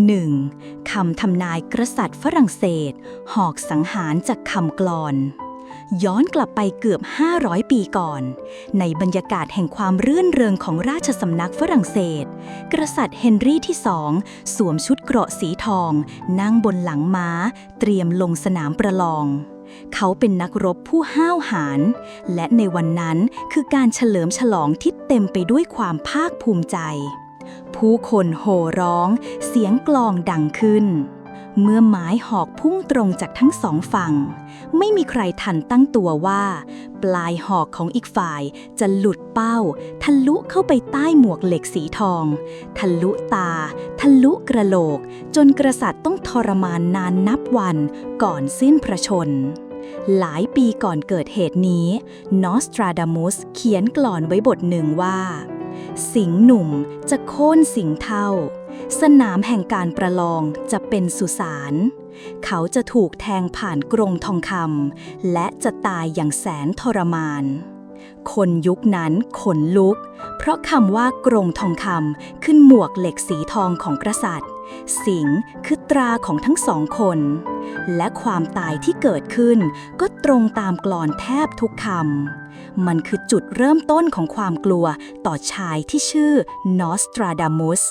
1. คำทำนายกษัตริย์ฝรั่งเศส หอกสังหารจากคำกลอน ย้อนกลับไปเกือบ 500 ปีก่อน ในบรรยากาศแห่งความรื่นเริงของราชสำนักฝรั่งเศส กษัตริย์เฮนรี่ที่สองสวมชุดเกราะสีทอง นั่งบนหลังม้า เตรียมลงสนามประลองเขาเป็นนักรบผู้ห้าวหาญและในวันนั้นคือการเฉลิมฉลองที่เต็มไปด้วยความภาคภูมิใจ ผู้คนโห่ร้อง เสียงกลองดังขึ้น เมื่อไม้หอกพุ่งตรงจากทั้งสองฝั่ง ไม่มีใครทันตั้งตัวว่า ปลายหอกของอีกฝ่ายจะหลุดเป้า ทะลุเข้าไปใต้หมวกเหล็กสีทอง ทะลุตา ทะลุกระโหลก จนกษัตริย์ต้องทรมานนานนับวันก่อนสิ้นพระชนหลายปีก่อนเกิดเหตุนี้ นอสตราดามุสเขียนกลอนไว้บทหนึ่งว่า สิงหนุ่มจะโค่นสิงเทาสนามแห่งการประลองจะเป็นสุสานเขาจะถูกแทงผ่านกรงทองคำและจะตายอย่างแสนทรมาน คนยุคนั้นขนลุก เพราะคำว่ากรงทองคำขึ้นหมวกเหล็กสีทองของกษัตริย์ สิงห์คือตราของทั้งสองคน และความตายที่เกิดขึ้น ก็ตรงตามกลอนแทบทุกคำ มันคือจุดเริ่มต้นของความกลัวต่อชายที่ชื่อนอสตราดามุส